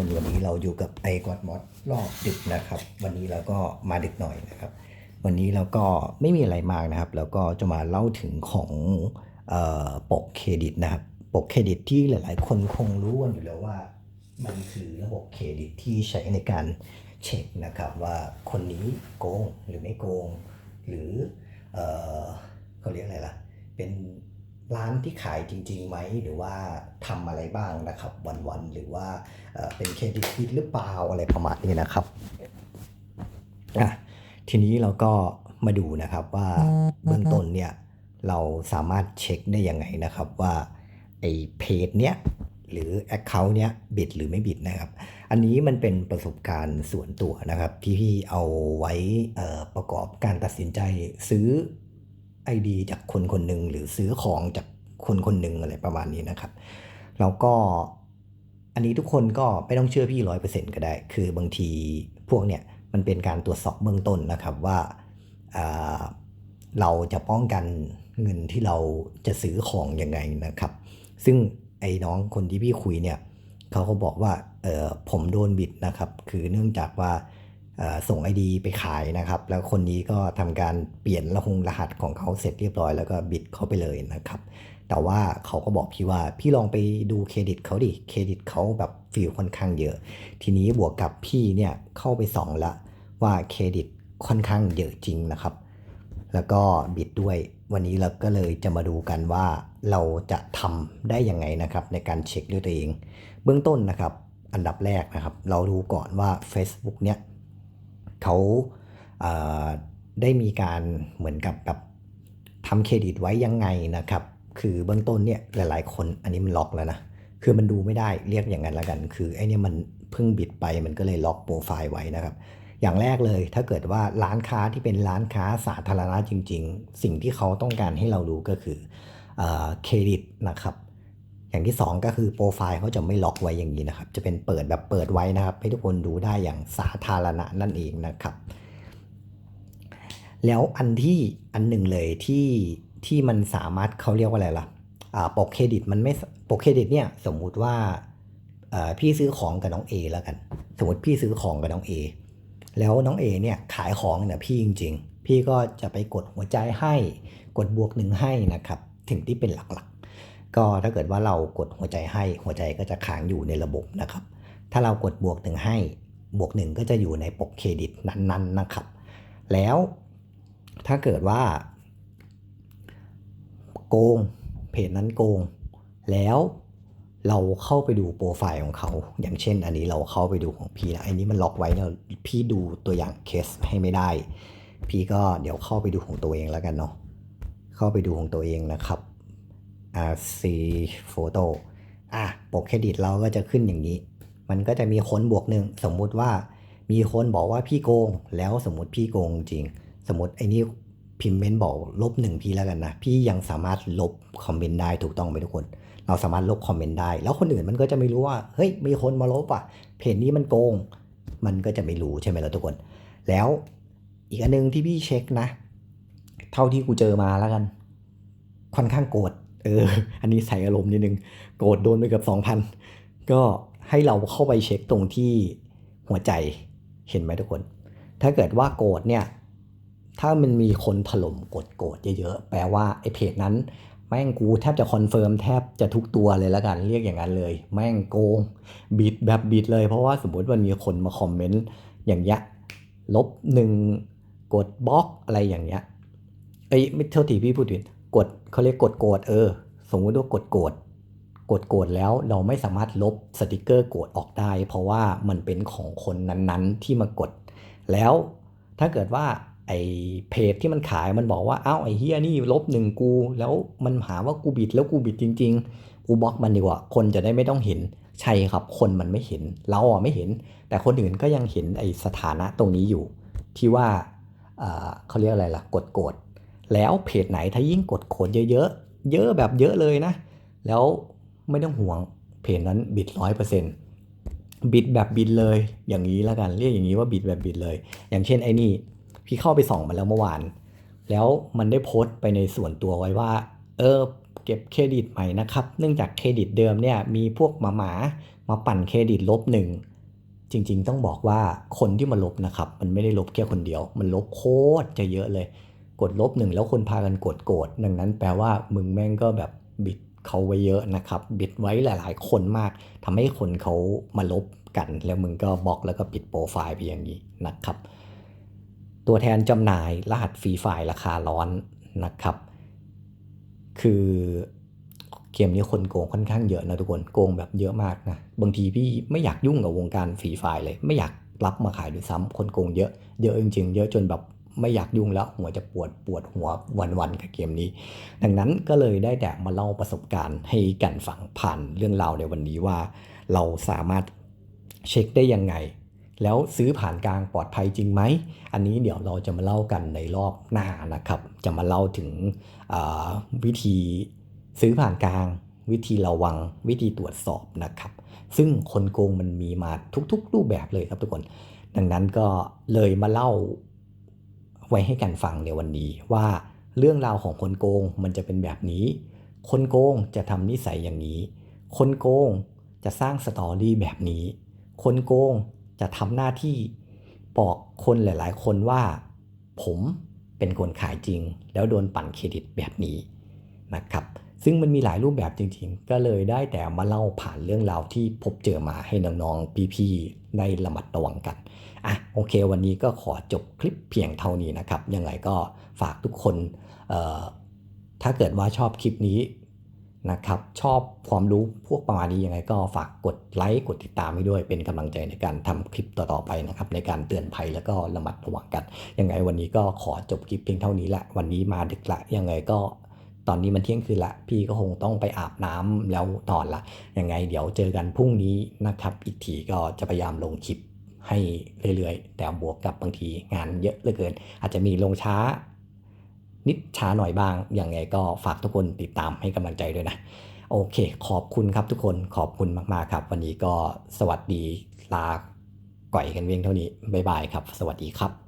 คนวันนี้เราอยู่กับไอกอดมอสรอบดึกนะครับ วันนี้เราก็มาดึกหน่อยนะครับ วันนี้เราก็ไม่มีอะไรมากนะครับ แล้วก็จะมาเล่าถึงของออปกเครดิตนะครับ ปกเครดิตที่หลาย ๆ คนคงรู้กันอยู่แล้วว่า มันคือระบบเครดิตที่ใช้ในการเช็คนะครับว่าคนนี้โกงหรือไม่โกง หรือเออเขาเรียกอะไรล่ะ เป็น ร้านที่ขายจริงๆไหมหรือว่าทำอะไรบ้างนะครับ วันๆหรือว่าเอ่อเป็นเครดิตผิดหรือเปล่าอะไรประมาณนี้นะครับอะทีนี้เราก็มาดูนะครับว่าเบื้องต้นเนี่ยเราสามารถเช็คได้ยังไงนะครับว่าไอ้เพจเนี้ยหรือ Account เนี้ยบิดหรือไม่บิดนะครับ อันนี้มันเป็นประสบการณ์ส่วนตัวนะครับ ที่พี่เอาไว้เอ่อประกอบการตัดสินใจซื้อ ID จากคนคนหนึ่งหรือซื้อของจากคนคนหนึ่งอะไรประมาณนี้นะครับ แล้วก็อันนี้ทุกคนก็ไม่ต้องเชื่อพี่ร้อยเปอร์เซ็นต์ก็ได้ คือบางทีพวกเนี่ยมันเป็นการตรวจสอบเบื้องต้นนะครับว่าอ่าเราจะป้องกันเงินที่เราจะซื้อของยังไงนะครับ ซึ่งไอ้น้องคนที่พี่คุยเนี่ยเขาก็บอกว่าเออผมโดนบิดนะครับ คือเนื่องจากว่า ส่ง ID ไปขายนะครับ แล้วคนนี้ก็ทำการเปลี่ยนรหงรหัสของเขาเสร็จเรียบร้อยแล้วก็บิดเขาไปเลยนะครับ แต่ว่าเขาก็บอกพี่ว่าพี่ลองไปดูเครดิตเขาดิเครดิตเขาแบบฟิลค่อนข้างเยอะ ทีนี้บวกกับพี่เนี่ยเข้าไปส่องละว่าเครดิตค่อนข้างเยอะจริงนะครับ แล้วก็บิดด้วยวันนี้เราก็เลยจะมาดูกันว่าเราจะทำได้ยังไงนะครับ ในการเช็คด้วยตัวเอง เบื้องต้นนะครับ อันดับแรกนะครับ เราดูก่อนว่า Facebook เนี่ย เขาเได้มีการเหมือนกับแบบทำเครดิตไว้ยังไงนะครับ คือเบื้องต้นเนี่ยหลาย ๆ คนอันนี้มันล็อกแล้วนะ คือมันดูไม่ได้เรียกอย่างนั้นละกัน คือไอเนี่มันเพิ่งบิดไปมันก็เลยล็อกโปรไฟล์ไว้นะครับ อย่างแรกเลยถ้าเกิดว่าร้านค้าที่เป็นร้านค้าสาธารณะจริง ๆ สิ่งที่เขาต้องการให้เรารู้ก็คือเครดิตนะครับ อย่างที่สองก็คือโปรไฟล์เขาจะไม่ล็อกไว้อย่างนี้นะครับ จะเป็นเปิดแบบเปิดไว้นะครับ ให้ทุกคนดูได้อย่างสาธารณะนั่นเองนะครับ แล้วอันที่อันหนึ่งเลยที่ที่มันสามารถเขาเรียกว่าอะไรล่ะปกเครดิตมันไม่ปกเครดิตเนี่ยสมมุติว่าพี่ซื้อของกับน้อง A แล้วกัน สมมติพี่ซื้อของกับน้อง A แล้วน้อง A เนี่ยขายของเนี่ยพี่จริง ๆ พี่ก็จะไปกดหัวใจให้กดบวกหนึ่งให้นะครับ ถึงที่เป็นหลักๆ ก็ถ้าเกิดว่าเรากดหัวใจให้หัวใจก็จะค้างอยู่ในระบบนะครับ ถ้าเรากดบวกหนึ่งให้บวกหนึ่งก็จะอยู่ในปกเครดิตนั้นๆนะครับ แล้วถ้าเกิดว่าโกงเพจนั้นโกง แล้วเราเข้าไปดูโปรไฟล์ของเขา อย่างเช่น อันนี้เราเข้าไปดูของพี่นะอันนี้มันล็อกไว้เนอะพี่ดูตัวอย่างเคสให้ไม่ได้ พี่ก็เดี๋ยวเข้าไปดูของตัวเองแล้วกันเนาะเข้าไปดูของตัวเองนะครับ RC Photo อะปกเครดิตเราก็จะขึ้นอย่างนี้ มันก็จะมีคนบวกหนึ่งสมมุติว่ามีคนบอกว่าพี่โกง แล้วสมมติพี่โกงจริง สมมติไอ้นี่พิมพ์เมนต์บอกลบหนึ่งพี่แล้วกันนะ พี่ยังสามารถลบคอมเมนต์ได้ถูกต้องไหมทุกคน เราสามารถลบคอมเมนต์ได้ แล้วคนอื่นมันก็จะไม่รู้ว่าเฮ้ยมีคนมาลบอะเพจนี้มันโกง มันก็จะไม่รู้ใช่ไหมล่ะทุกคน แล้วอีกอันนึงที่พี่เช็คนะ เท่าที่กูเจอมาแล้วกัน ค่อนข้างโกรธ เออ อันนี้ใส่อารมณ์นิดนึง โกรธโดนไปเกือบสองพันก็ให้เราเข้าไปเช็คตรงที่หัวใจเห็นไหมทุกคน ถ้าเกิดว่าโกรธเนี่ย ถ้ามันมีคนถล่มกดโกรธเยอะๆ แปลว่าไอ้เพจนั้น แม่งกูแทบจะคอนเฟิร์มแทบจะทุกตัวเลยล้วกันเรียกอย่างนั้นเลย แม่งโกงบิดแบบบิดเลย เพราะว่าสมมติมันมีคนมาคอมเมนต์อย่างเงี้ยลบหนึ่งกดบล็อกอะไรอย่างเงี้ยเอ้ยไม่เท่าที่พี่พูดผิด กดเขาเรียกกดโกรธเออ สมมติว่ากดโกรธกดโกรธแล้วเราไม่สามารถลบสติกเกอร์โกรธออกได้ เพราะว่ามันเป็นของคนนั้นๆ ที่มากด แล้วถ้าเกิดว่าไอเพจที่มันขายมันบอกว่าอ้าวไอเฮียนี่ลบหนึ่งกู แล้วมันหาว่ากูบิดแล้วกูบิดจริง ๆ กูบล็อกมันดีกว่า คนจะได้ไม่ต้องเห็นใช่ครับ คนมันไม่เห็น เราอะไม่เห็น แต่คนอื่นก็ยังเห็นไอสถานะตรงนี้อยู่ ที่ว่าเขาเรียกอะไรล่ะกดโกรธ แล้วเพจไหนถ้ายิ่งกดโกรธเยอะๆ เยอะแบบเยอะเลยนะ แล้วไม่ต้องห่วงเพจนั้นบิดร้อยเปอร์เซ็นต์บิดแบบบิดเลย อย่างนี้แล้วกันเรียกอย่างนี้ว่าบิดแบบบิดเลย อย่างเช่นไอ้นี่พี่เข้าไปส่องมาแล้วเมื่อวาน แล้วมันได้โพสต์ไปในส่วนตัวไว้ว่า เออเก็บเครดิตใหม่นะครับ เนื่องจากเครดิตเดิมเนี่ยมีพวกหมาหมามาปั่นเครดิตลบหนึ่งจริง ๆ ต้องบอกว่าคนที่มาลบนะครับ มันไม่ได้ลบแค่คนเดียว มันลบโคตรจะเยอะเลย กดลบหนึ่งแล้วคนพากันกดโกรธดังนั้นแปลว่ามึงแม่งก็แบบบิดเขาไว้เยอะนะครับ บิดไว้หลาย ๆ คนมากทำให้คนเขามาลบกัน แล้วมึงก็บล็อกแล้วก็ปิดโปรไฟล์ไปอย่างนี้นะครับ ตัวแทนจำหน่ายรหัสฟรีไฟล์ราคาร้อนนะครับ คือเกมนี้คนโกงค่อนข้างเยอะนะทุกคนโกงแบบเยอะมากนะบางทีพี่ไม่อยากยุ่งกับวงการฟรีไฟล์เลย ไม่อยากรับมาขายด้วยซ้ำคนโกงเยอะเยอะจริงๆเยอะจนแบบ ไม่อยากยุ่งแล้วหัวจะปวดปวดหัววันๆกับเกมนี้ ดังนั้นก็เลยได้แต่มาเล่าประสบการณ์ให้กันฟังผ่านเรื่องราวในวันนี้ว่า เราสามารถเช็คได้ยังไง แล้วซื้อผ่านกลางปลอดภัยจริงไหม อันนี้เดี๋ยวเราจะมาเล่ากันในรอบหน้านะครับ จะมาเล่าถึงวิธีซื้อผ่านกลาง วิธีระวังวิธีตรวจสอบนะครับ ซึ่งคนโกงมันมีมาทุกๆ รูปแบบเลยครับทุกคน ดังนั้นก็เลยมาเล่า ไว้ให้กันฟังในวันนี้ว่าเรื่องราวของคนโกงมันจะเป็นแบบนี้ คนโกงจะทำนิสัยอย่างนี้ คนโกงจะสร้างสตอรี่แบบนี้ คนโกงจะทำหน้าที่บอกคนหลาย ๆ คนว่า ผมเป็นคนขายจริง แล้วโดนปั่นเครดิตแบบนี้นะครับ ซึ่งมันมีหลายรูปแบบจริงๆ ก็เลยได้แต่มาเล่าผ่านเรื่องราวที่พบเจอมาให้น้องๆ พี่ๆในระมัดระวังกัน อะโอเค วันนี้ก็ขอจบคลิปเพียงเท่านี้นะครับ ยังไงก็ฝากทุกคนถ้าเกิดว่าชอบคลิปนี้นะครับ ชอบความรู้พวกประมาณนี้ยังไงก็ฝากกดไลค์กดติดตามให้ด้วยเป็นกำลังใจในการทำคลิปต่อๆไปนะครับ ในการเตือนภัยแล้วก็ระมัดระวังกัน ยังไงวันนี้ก็ขอจบคลิปเพียงเท่านี้ละวันนี้มาดึกละยังไงก็ ตอนนี้มันเที่ยงคืนละ พี่ก็คงต้องไปอาบน้ำแล้วนอนละยังไงเดี๋ยวเจอกันพรุ่งนี้นะครับ อีกทีก็จะพยายามลงคลิปให้เรื่อยๆ แต่บวกกับบางทีงานเยอะเหลือเกิน อาจจะมีลงช้า นิดช้าหน่อยบ้างย่างไงก็ฝากทุกคนติดตามให้กำลังใจด้วยนะ โอเค ขอบคุณครับทุกคนขอบคุณมากๆครับ วันนี้ก็สวัสดีลาก่อยกันเพียงเท่านี้บ๊ายบายครับ สวัสดีครับ